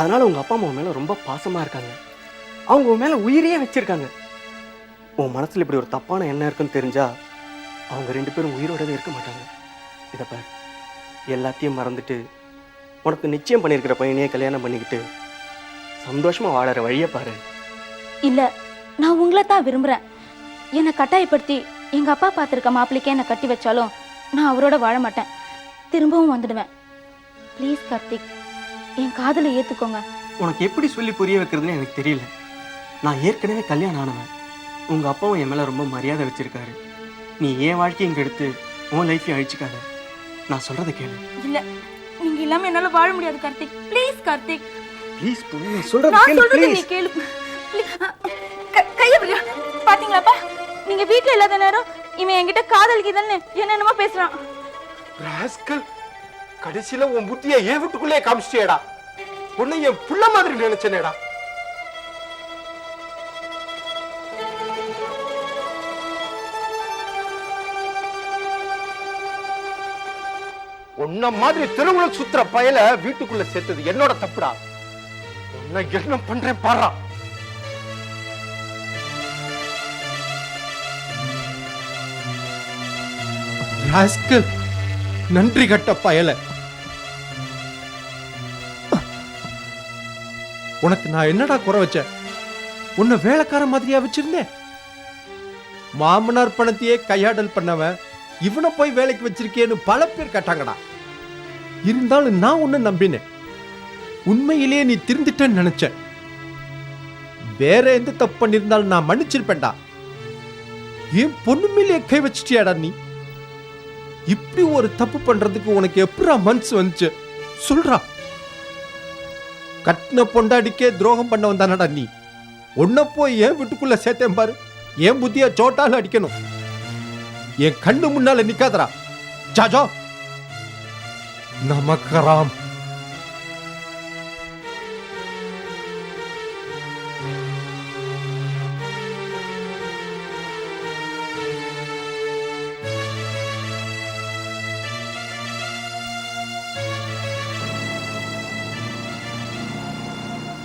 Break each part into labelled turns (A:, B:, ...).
A: அதனால் உங்கள் அப்பா அம்மா உன் ரொம்ப பாசமாக இருக்காங்க. அவங்க உன் மேலே உயிரையே வச்சிருக்காங்க. உன் மனசில் இப்படி ஒரு தப்பான எண்ணம் இருக்குன்னு தெரிஞ்சா அவங்க ரெண்டு பேரும் உயிரோடவே இருக்க மாட்டாங்க. இதை பார். எல்லாத்தையும் மறந்துட்டு உனக்கு நிச்சயம் பண்ணியிருக்கிற பையனையே கல்யாணம் பண்ணிக்கிட்டு சந்தோஷமா வாழற வழியை பாரு.
B: இல்ல நான் உங்களை தான் விரும்புறேன். என்னை கட்டாயப்படுத்தி எங்க அப்பா பார்த்துருக்க மாப்பிள்ளைக்கே என்னை கட்டி வச்சாலும் நான் அவரோட வாழ மாட்டேன். திரும்பவும் வந்துடுவேன். ப்ளீஸ் கார்த்திக். என் காதலை ஏத்துக்கோங்க.
A: உனக்கு எப்படி சொல்லி புரிய வைக்கிறதுன்னு எனக்கு தெரியல. நான் ஏற்கனவே கல்யாணம் ஆனவன். உங்க அப்பாவும் என் மேல ரொம்ப மரியாதை வச்சிருக்காரு. நீ என் வாழ்க்கையை இங்க எடுத்து உன் லைஃப்பையும் அழிச்சுக்காத. நான் சொல்றதை கேளு.
B: இல்ல நீங்க இல்லாம என்னால வாழ முடியாது கார்த்திக். ப்ளீஸ் கார்த்திக்.
A: ப்ளீஸ் பொண்ணு சொல்றதை
B: நான்
A: கேளு
B: சொல்றது நீ
A: ப்ளீஸ்
B: கேளு. கைய விடு பாத்தீங்களாப்பா? நீங்க வீட்ல இல்லாத நேரம் இவன் என்கிட்ட காதல் கீதல்னு என்னென்னமோ பேசுறான்.
C: ராஸ்கல் கடைசியில உன் புத்திய ஏன் வீட்டுக்குள்ளே காமிச்சிட்டேடா உன்னை என் புள்ள மாதிரி நினைச்சனேடா. உன்ன மாதிரி தெருவுல சுத்துற பயல வீட்டுக்குள்ள சேர்த்தது என்னோட தப்புடா. உன்னை என்ன பண்றேன் பாரா. ராஸ்கல். நன்றி கட்ட பயல. உனக்கு நான் என்னடா குறை வச்ச? உன்னை வேலைக்கார மாதிரியா வச்சிருந்தேன் மாமனார் பணத்தையே கையாடல் பண்ணவன் இவனை போய் வேலைக்கு வச்சிருக்கேன்னு பல பேர் கேட்டாங்கடா. இருந்தாலும் நான் உன்னை நம்பினேன். உண்மையிலேயே நீ திருந்திட்டேன்னு நினைச்சேன் வேற எந்த தப்பு பண்ணியிருந்தாலும் நான் மன்னிச்சிருப்பேன்டா. என் பொண்ணு கை வச்சிட்டியாடா நீ? இப்படி ஒரு தப்பு பண்றதுக்கு உனக்கு எப்படா மனசு வந்துச்சு? சொல்றா. கட்டின பொண்டாடிக்கே துரோகம் பண்ண வந்தானடா நீ. உன்னை போய் ஏன் வீட்டுக்குள்ள சேர்த்தேன் பாரு. ஏன் புத்திய சோட்டால அடிக்கணும். என் கண்ணு முன்னால நிக்காதடா. ஜாஜோ. நமக்கராம்.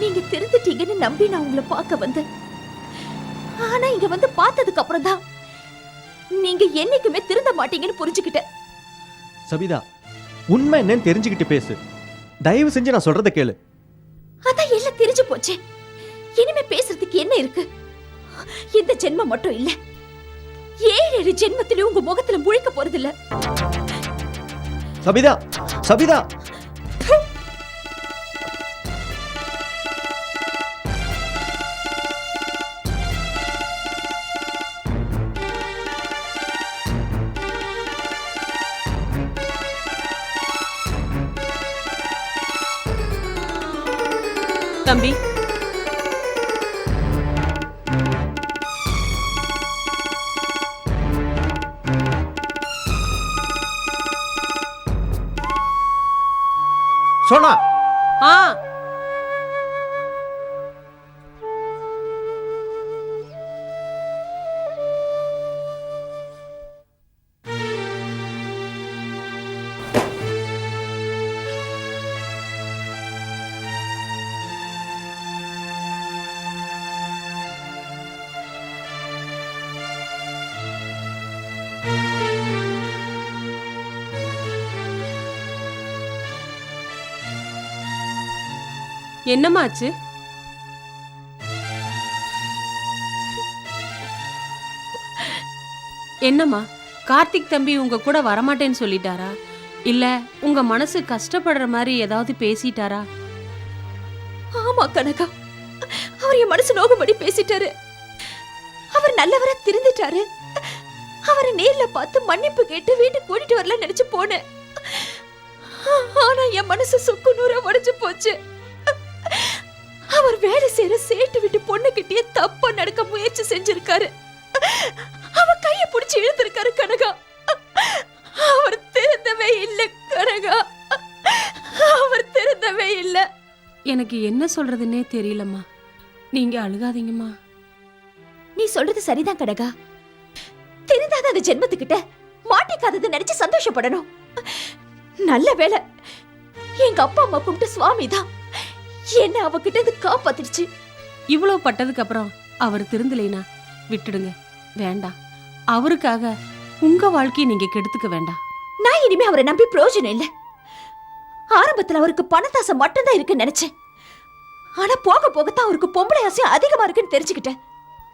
D: நீங்க திருந்துட்டீங்கன்னு நம்பி நான் உங்களை பார்க்க வந்தேன். ஆனா இங்க வந்து பார்த்ததுக்கு அப்புறம் தான் நீங்க என்னைக்குமே திருந்த மாட்டீங்கன்னு புரிஞ்சுக்கிட்டேன்.
E: சபிதா உண்மை என்னன்னு தெரிஞ்சுக்கிட்டு பேசு. தயவு செஞ்சு நான் சொல்றத கேளு.
D: அதான் எல்லாம் தெரிஞ்சு போச்சு. இனிமே பேசுறதுக்கு என்ன இருக்கு? இந்த ஜென்மம் மட்டும் இல்ல. ஏழு ஏழு ஜென்மத்திலயும் உங்க முகத்துல முழிக்க போறது இல்ல
E: சபிதா சபிதா!
F: தம்பி. என்னமாச்சு? என்னம்மா கார்த்திக் தம்பி உங்க கூட வரமாட்டேன்னு சொல்லிட்டாரா? இல்ல உங்க மனசு கஷ்டப்படுற மாதிரி ஏதாவது பேசிட்டாரா?
D: ஆமா கனகா. அவர் என் மனசு நோகும்படி பேசிட்டாரு. அவர் நல்லவரா திருந்திட்டாரு. அவரை நேர்ல பார்த்து மன்னிப்பு கேட்டு வீட்டுக்கு கூட்டிட்டு வரல நினைச்சு போனேன். ஆனா என் மனசு சுக்கு நூற உடைஞ்சு போச்சு. அவர் வேலை செய்யற சேட்டு விட்டு பொண்ணுகிட்டயே தப்பா நடக்க முயற்சி செஞ்சிருக்காரு. அவ கைய பிடிச்சு இழுத்திருக்காரு கனகா. அவர் திருந்தவே இல்லை கனகா. அவர் திருந்தவே இல்ல.
F: எனக்கு என்ன சொல்றதுன்னே தெரியலம்மா. நீங்க அழுகாதீங்கம்மா.
D: நீ சொல்றது சரிதான் கனகா. திருந்தாத அந்த ஜென்மத்துக்கிட்ட மாட்டிக்காதது நினைச்சு சந்தோஷப்படணும். நல்ல வேளை எங்க அப்பா அம்மா கும்பிட்டு சுவாமி தான் என்ன அவகிட்ட இருந்து காப்பாத்திடுச்சு.
F: இவ்வளவு பட்டதுக்கு அப்புறம் அவர் திருந்தலைனா விட்டுடுங்க. வேண்டாம். அவருக்காக உங்க வாழ்க்கையை நீங்க கெடுத்துக்க வேண்டாம்.
D: நான் இனிமே அவரை நம்பி பிரயோஜனம் இல்ல. ஆரம்பத்துல அவருக்கு பணத்தாசை மட்டும்தான் இருக்குன்னு நினைச்சேன். ஆனா போக போகத்தான் அவருக்கு பொம்பளை ஆசை அதிகமா இருக்குன்னு தெரிஞ்சுக்கிட்டேன்.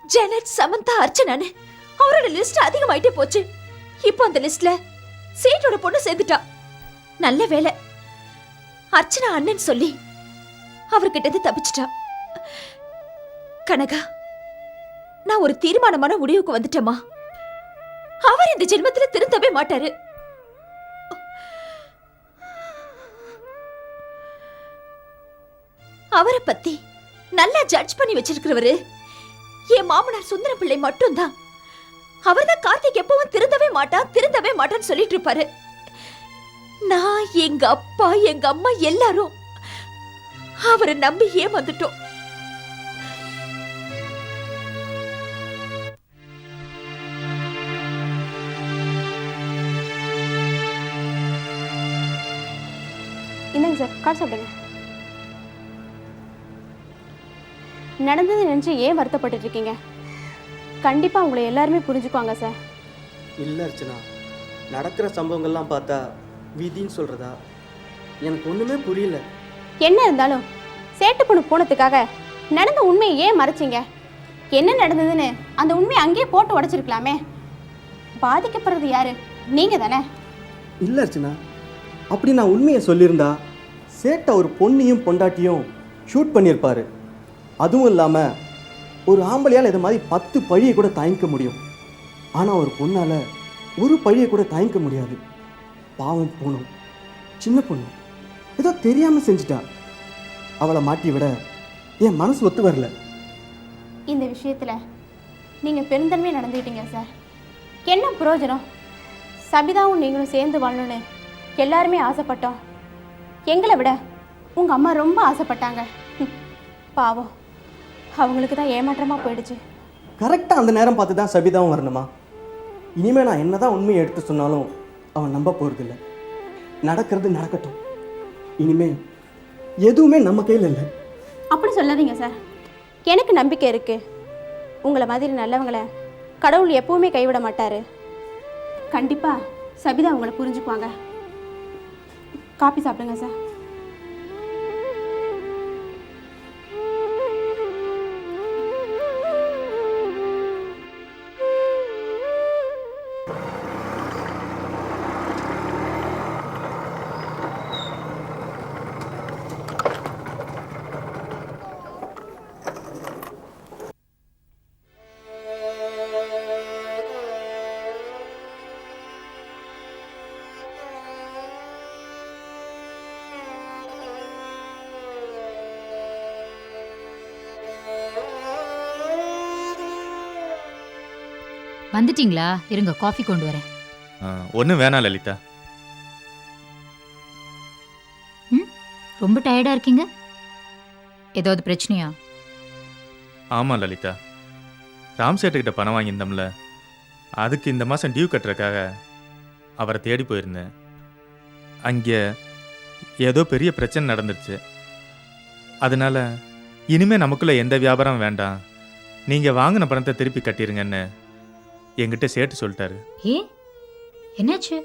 D: ஜெனட் சமந்தா அர்ச்சனான்னு அவரோட லிஸ்ட் அதிகமாயிட்டே போச்சு. இப்போ அந்த லிஸ்ட்ல சேட்டோட பொண்ணு சேர்ந்துட்டா. நல்ல வேலை அர்ச்சனா அண்ணன் சொல்லி அவர்கிட்ட இருந்து தப்பிச்சிட்டா. கனகா நான் ஒரு தீர்மானமான முடிவுக்கு வந்துட்டேமா அவர் இந்த ஜென்மத்தில் திருந்தவே மாட்டாரு. அவரை பத்தி நல்லா ஜட்ஜ் பண்ணி வச்சிருக்கிறவரு என் மாமனார் சுந்தர பிள்ளை மட்டும்தான். அவர்தான் கார்த்திக் எப்பவும் திருந்தவே மாட்டான் திருந்தவே மாட்டான்னு சொல்லிட்டு இருப்பாரு. நான் எங்க அப்பா எங்க அம்மா எல்லாரும் அவரை நம்பி ஏமாந்துட்டோம்
C: இல்லைங்க சார் கார் சாப்பிடுங்க. நடந்தது நினச்சி ஏன் வருத்தப்பட்டுட்டு இருக்கீங்க? கண்டிப்பாக உங்களை எல்லாருமே புரிஞ்சுக்குவாங்க சார்.
A: இல்லை அர்ச்சனா நடக்கிற சம்பவங்கள்லாம் பார்த்தா விதின்னு சொல்கிறதா எனக்கு ஒன்றுமே புரியல.
C: என்ன இருந்தாலும் சேட்டு பொண்ணு போனதுக்காக நடந்த உண்மையை ஏன் மறைச்சிங்க? என்ன நடந்ததுன்னு அந்த உண்மையை அங்கேயே போட்டு உடைச்சிருக்கலாமே. பாதிக்கப்படுறது யாரு? நீங்க தானே.
A: இல்லை அர்ச்சனா அப்படி நான் உண்மையை சொல்லியிருந்தா சேட்டை ஒரு பொண்ணையும் பொண்டாட்டியும் ஷூட் பண்ணியிருப்பாரு. அதுவும் இல்லாமல் ஒரு ஆம்பளையால் இது மாதிரி பத்து பழியை கூட தாங்கிக்க முடியும். ஆனால் ஒரு பொண்ணால் ஒரு பழியை கூட தாங்கிக்க முடியாது. பாவம் போணும் சின்ன பொண்ணு ஏதோ தெரியாமல் செஞ்சிட்டா. அவளை மாட்டி விட என் மனசு ஒத்து வரல.
C: இந்த விஷயத்தில் நீங்கள் பெருந்தன்மை நடந்துக்கிட்டீங்க சார். என்ன பிரயோஜனம் சபிதாவும் நீங்களும் சேர்ந்து வாழணும்னு எல்லாருமே ஆசைப்பட்டோம். எங்களை விட உங்கள் அம்மா ரொம்ப ஆசைப்பட்டாங்க. பாவம். அவங்களுக்கு தான் ஏமாற்றமாக போயிடுச்சு.
A: கரெக்டாக அந்த நேரம் பார்த்து தான் சபிதாவும் வரணுமா? இனிமேல் நான் என்னதான் உண்மையை எடுத்து சொன்னாலும் அவன் நம்ப போகிறதில்ல நடக்கிறது நடக்கட்டும். இனிமே எதுவுமே நம்ம கையில் இல்லை.
C: அப்படி சொல்லாதீங்க சார் எனக்கு நம்பிக்கை இருக்குது உங்களை மாதிரி நல்லவங்களை கடவுள் எப்பவுமே கைவிட மாட்டார். கண்டிப்பாக சபிதா உங்களை புரிஞ்சுக்குவாங்க. காப்பி சாப்பிடுங்க சார்
G: வந்துட்டீங்களா? இருங்க காஃபி கொண்டு வரேன்.
H: ஒன்றும் வேணாம் லலிதா.
G: ரொம்ப டயர்டா இருக்கீங்க? ஏதாவது பிரச்சனையா?
H: ஆமாம் லலிதா. ராம் சேட்டுக்கிட்ட பணம் வாங்கியிருந்தோம்ல. அதுக்கு இந்த மாதம் டியூ கட்டுறதுக்காக அவரை தேடி போயிருந்தேன். அங்கே ஏதோ பெரிய பிரச்சனை நடந்துருச்சு. அதனால இனிமே நமக்குள்ள எந்த வியாபாரம் வேண்டாம். நீங்கள் வாங்கின பணத்தை திருப்பி கட்டிருங்கன்னு என்கிட்ட சேட்டு சொல்லிட்டாரு.
G: ஏ? என்னாச்சு?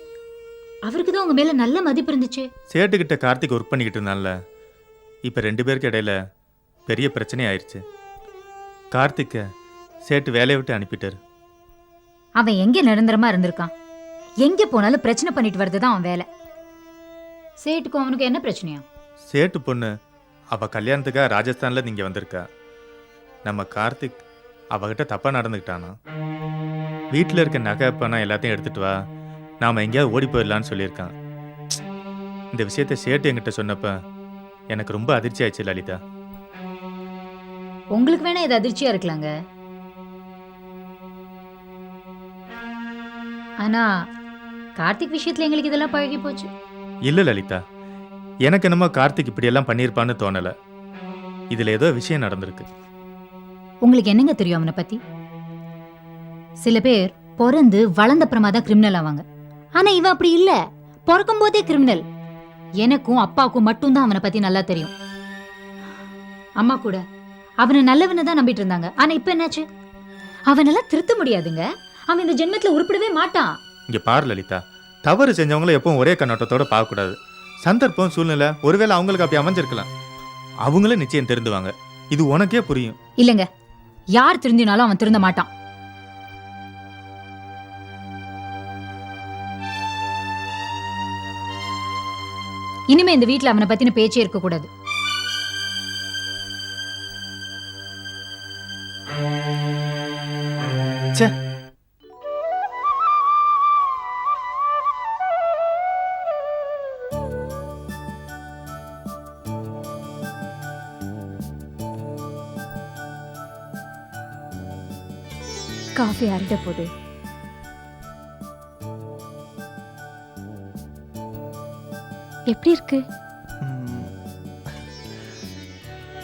G: அவருக்கு தான் உங்க மேல நல்ல மதிப்பு இருந்துச்சு.
H: சேட்டுக்கிட்ட கார்த்திக் ஒர்க் பண்ணிக்கிட்டு இருந்தான்ல. இப்போ ரெண்டு பேருக்கு இடையில பெரிய பிரச்சனை ஆயிடுச்சு கார்த்திக்கை சேட்டு வேலையை விட்டு அனுப்பிட்டாரு.
G: அவன் எங்க நிரந்தரமா இருந்திருக்கான்? எங்க போனாலும் பிரச்சனை பண்ணிட்டு வர்றதுதான் அவன் வேலை. சேட்டுக்கும் அவனுக்கு என்ன பிரச்சனையா?
H: சேட்டு பொண்ணு அவ கல்யாணத்துக்காக ராஜஸ்தான்ல நீங்க வந்திருக்கா. நம்ம கார்த்திக் அவகிட்ட தப்பா நடந்துக்கிட்டானா? வீட்டில் இருக்க நகை பணம் எல்லாத்தையும் எடுத்துட்டு வா. நாம எங்கேயாவது ஓடி போயிடலான்னு சொல்லியிருக்கான். இந்த விஷயத்த சேட்டு என்கிட்ட சொன்னப்ப எனக்கு ரொம்ப அதிர்ச்சி ஆயிடுச்சு லலிதா.
G: உங்களுக்கு வேணா இது அதிர்ச்சியா இருக்கலாங்க. ஆனா கார்த்திக் விஷயத்துல எங்களுக்கு இதெல்லாம் பழகி போச்சு.
H: இல்லை லலிதா. எனக்கு என்னமோ கார்த்திக் இப்படியெல்லாம் பண்ணியிருப்பான்னு தோணலை. இதில் ஏதோ விஷயம் நடந்திருக்கு.
G: உங்களுக்கு என்னங்க தெரியும் அவனை பத்தி? சில பேர் பிறந்து வளர்ந்த அப்புறமா தான் கிரிமினல் ஆவாங்க. ஆனா இவன் அப்படி இல்ல. பிறக்கும் போதே கிரிமினல் எனக்கும் அப்பாவுக்கும் மட்டும்தான் அவனை பத்தி நல்லா தெரியும். அம்மா கூட அவனை நல்லவனை தான் நம்பிட்டு இருந்தாங்க. ஆனா இப்ப என்னாச்சு? அவனெல்லாம் திருத்த முடியாதுங்க. அவன் இந்த ஜென்மத்துல உருப்பிடவே மாட்டான்.
H: இங்கே பாரு லலிதா. தவறு செஞ்சவங்கள எப்பவும் ஒரே கண்ணோட்டத்தோட பார்க்கக்கூடாது. சந்தர்ப்பம் சூழ்நிலை ஒருவேளை அவங்களுக்கு அப்படி அமைஞ்சிருக்கலாம். அவங்களும் நிச்சயம் திருந்துவாங்க. இது உனக்கே புரியும்.
G: இல்லங்க. யார் திருந்தினாலும் அவன் திருந்த மாட்டான். இனிமே இந்த வீட்ல அவனை பத்தின பேச்சே இருக்க கூடாது
I: காஃபி அருட போகுது எப்படி இருக்கு?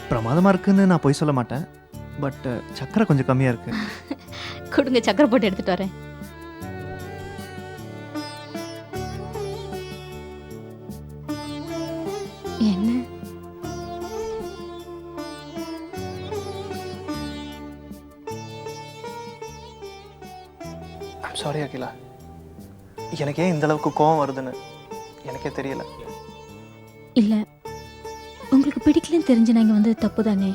J: பிரமாதமாக இருக்குன்னு நான் பொய் சொல்ல மாட்டேன். பட் சக்கரை கொஞ்சம் கம்மியாக இருக்கு.
I: கொடுங்க சக்கரை போட்டு எடுத்துட்டு வரேன். என்ன?
J: சாரி அகிலா. எனக்கு ஏன் இந்த அளவுக்கு கோவம் வருதுன்னு எனக்கே தெரியல.
I: இல்ல. உங்களுக்கு பிடிக்கலன்னு தெரிஞ்சு நான் இங்க வந்தது தப்பு தானே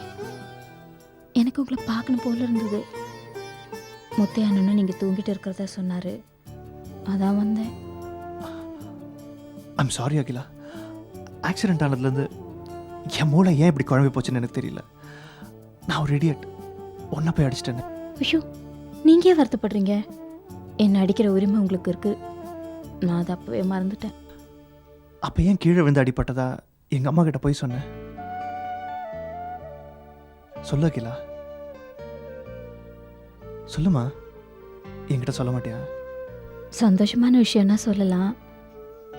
I: எனக்கு உங்களை பார்க்கணும் போல இருந்தது. முத்தைய அண்ணனும் நீங்க தூங்கிட்டு இருக்கிறதா சொன்னாரு. அதான் வந்தேன்.
J: I'm sorry Akila. ஆக்சிடென்ட் ஆனதுலேருந்து என் மூளை ஏன் இப்படி குழம்பி போச்சுன்னு எனக்கு தெரியல. நான் ஒரு இடியட் ஒன்றை போய் அடிச்சிட்டேன்னு
I: ஐயோ நீங்க ஏன் வருத்தப்படுறீங்க? என்ன அடிக்கிற உரிமை உங்களுக்கு இருக்கு. நான் அதை அப்பவே மறந்துட்டேன்.
J: அப்போ ஏன் கீழே விழுந்து அடிப்பட்டதா எங்கள் அம்மா கிட்ட போய் சொன்னேன். சொல்லு அகிலா. சொல்லுமா? என்கிட்ட சொல்ல மாட்டியா?
I: சந்தோஷமான விஷயம்னா சொல்லலாம்.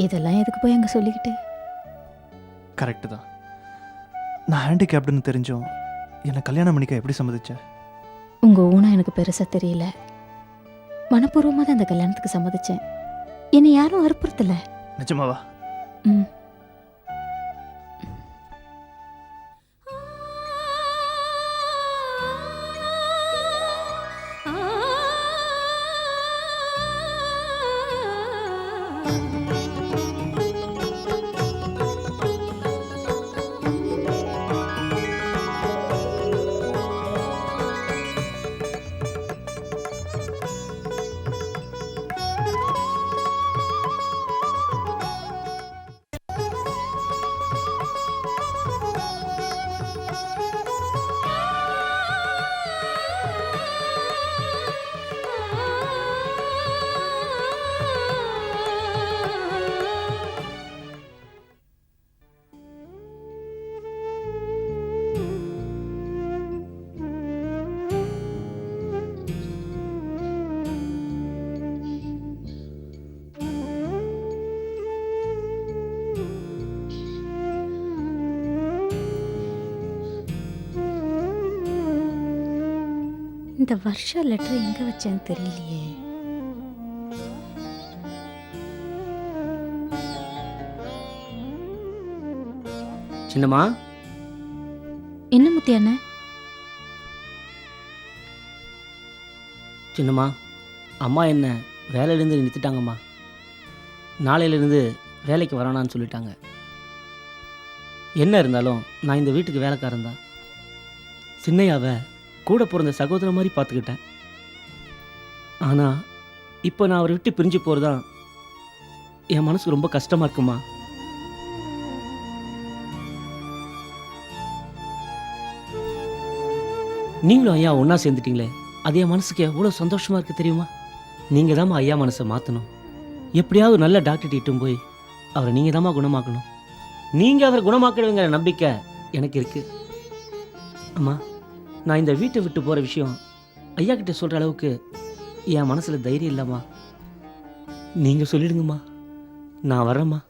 I: இதெல்லாம் எதுக்கு போய் அங்க சொல்லிக்கிட்டு?
J: கரெக்டு தான். நான் ஹேண்டிகேப்டுன்னு தெரிஞ்சும் என்னை கல்யாணம் பண்ணிக்க எப்படி சம்மதிச்ச?
I: உங்க ஊனம் எனக்கு பெருசா தெரியல. மனப்பூர்வமா தான் அந்த கல்யாணத்துக்கு சம்மதிச்சேன். என்னை யாரும் வற்புறுத்தல
J: நிஜமாவா?
I: ம் இந்த வருஷ லெட்டர் எங்க வச்சேன்னு தெரியலையே.
K: சின்னம்மா?
I: என்ன முத்தி அண்ணன்
K: சின்னம்மா அம்மா என்ன வேலையிலேருந்து நிறுத்திட்டாங்கம்மா. நாளையிலேருந்து வேலைக்கு வரணும்னு சொல்லிட்டாங்க. என்ன இருந்தாலும் நான் இந்த வீட்டுக்கு வேலைக்காரன் தான். சின்னையாவை கூட பிறந்த சகோதரன் மாதிரி பார்த்துக்கிட்டேன். ஆனால் இப்போ நான் அவரை விட்டு பிரிஞ்சு போகிறதான் என் மனசு ரொம்ப கஷ்டமாக இருக்குமா? நீங்களும் ஐயா ஒன்றா சேர்ந்துட்டீங்களே அது என் மனசுக்கு எவ்வளோ சந்தோஷமாக இருக்குது தெரியுமா? நீங்கள் தாம்மா ஐயா மனசை மாற்றணும் எப்படியாவது நல்ல டாக்டர் இட்டும் போய் அவரை நீங்கள் தாம்மா குணமாக்கணும். நீங்கள் அவரை குணமாக்கிடுவீங்கிற நம்பிக்கை எனக்கு இருக்குது அம்மா. நான் இந்த வீட்டை விட்டு போகிற விஷயம் ஐயா கிட்ட சொல்கிற அளவுக்கு என் மனசில் தைரியம் இல்லைம்மா. நீங்கள் சொல்லிடுங்கம்மா. நான் வரேம்மா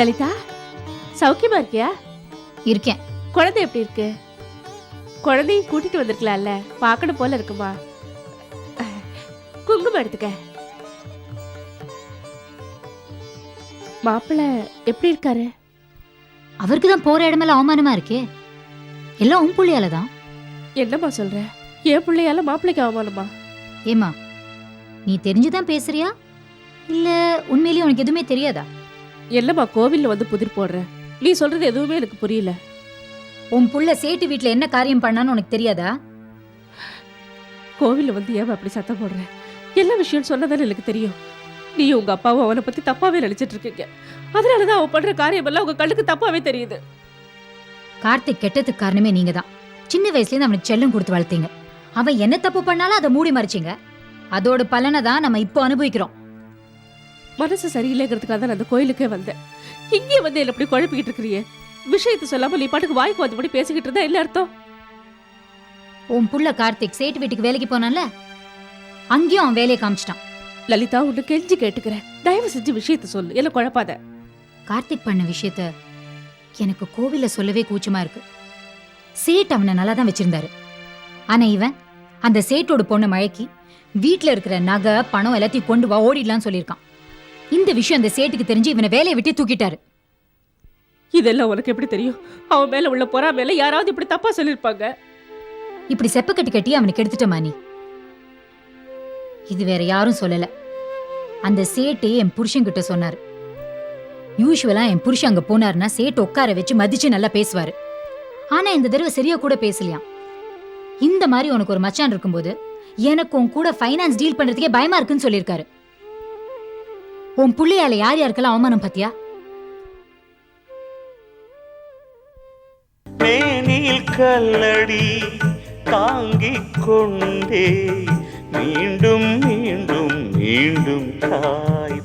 L: லலிதா சௌக்கியமா இருக்கியா?
G: இருக்கேன்.
L: குழந்தை எப்படி இருக்கு? குழந்தையும் கூட்டிட்டு வந்திருக்கலாம்ல பார்க்கணும் போல இருக்குமா? குங்குமம் எடுத்துக்க. மாப்பிள்ளை எப்படி இருக்காரு?
G: அவருக்கு தான் போற இடமெல்லாம் அவமானமா இருக்கே. எல்லாம் உன் புள்ளியால தான்
L: என்னம்மா சொல்ற? என் பிள்ளையால மாப்பிள்ளைக்கு அவமானமா?
G: ஏமா நீ தெரிஞ்சுதான் பேசுறியா? இல்ல உண்மையிலேயே உனக்கு எதுவுமே தெரியாதா?
L: என்னம்மா கோவில்ல வந்து புதிர் போடுற. நீ சொல்றது எதுவுமே எனக்கு புரியல.
G: உன் புள்ள சேட்டு வீட்ல என்ன காரியம் பண்ணான்னு உனக்கு தெரியாதா?
L: கோவில்ல வந்து ஏன் அப்படி சத்தம் போடுற? எல்லா விஷயம் சொன்னதானே எனக்கு தெரியும். நீ உங்க அப்பாவும் அவனை பத்தி தப்பாவே நினைச்சிட்டு இருக்கீங்க. அதனாலதான் அவன் பண்ற காரியம் எல்லாம் உங்க கண்ணுக்கு தப்பாவே தெரியுது.
G: கார்த்திக் கெட்டதுக்கு காரணமே நீங்க தான் சின்ன வயசுல இருந்து அவனுக்கு செல்லம் கொடுத்து வளர்த்தீங்க. அவன் என்ன தப்பு பண்ணாலும் அதை மூடி மறைச்சீங்க. அதோட பலனை தான் நம்ம இப்போ அனுபவிக்கிறோம்.
L: மனசு சரியில்லைங்கிறதுக்காக தான் அந்த கோயிலுக்கே வந்தேன். இங்கே வந்து என்ன இப்படி குழப்பிக்கிட்டு இருக்கிறியே? விஷயத்தை சொல்லாம நீ பாட்டுக்கு வாய்க்கு வந்தபடி பேசிக்கிட்டு இருந்தா என்ன அர்த்தம்?
G: உன் புள்ள கார்த்திக் சேட்டு வீட்டுக்கு வேலைக்கு போனான்ல? அங்கேயும் அவன் வேலையை காமிச்சிட்டான்.
L: லலிதா உன்னை கெஞ்சி கேட்டுக்கிறேன். தயவு செஞ்சு விஷயத்த சொல்லு. என்ன குழப்பாத.
G: கார்த்திக் பண்ண விஷயத்த எனக்கு கோவில்ல சொல்லவே கூச்சமா இருக்கு. சேட் அவனை நல்லா தான் வச்சிருந்தாரு. ஆனா இவன் அந்த சேட்டோட பொண்ணை மயக்கி வீட்ல இருக்கிற நகை பணம் எல்லாத்தையும் கொண்டு வா ஓடிடலாம்னு சொல்லியிருக்கான். இந்த விஷயம் அந்த சேட்டுக்கு தெரிஞ்சு இவனை வேலையை விட்டு தூக்கிட்டாரு.
L: இதெல்லாம் உனக்கு எப்படி தெரியும்? அவன் மேல உள்ள பொறாமையில யாராவது இப்படி தப்பா சொல்லிருப்பாங்க
G: இப்படி செப்ப கட்டி கட்டி அவனுக்கு எடுத்துட்டமா நீ இது வேற யாரும் சொல்லல. அந்த சேட்டு என் புருஷன்கிட்ட சொன்னாரு. யூஸ்வலா என் புருஷன் அங்க போனாருன்னா சேட்டு உட்கார வச்சு மதிச்சு நல்லா பேசுவாரு. ஆனா இந்த தடவை சரியா கூட பேசலையாம். இந்த மாதிரி உனக்கு ஒரு மச்சான் இருக்கும்போது எனக்கு உன் கூட ஃபைனான்ஸ் டீல் பண்றதுக்கே பயமா இருக்குன்னு சொல்லியிருக்காரு. உன் புள்ளியால யார் யாருக்கெல்லாம் அவமானம் பாத்தியா?
M: மேனில் கல்லடி தாங்கிக் கொண்டே மீண்டும் மீண்டும் மீண்டும் தாய்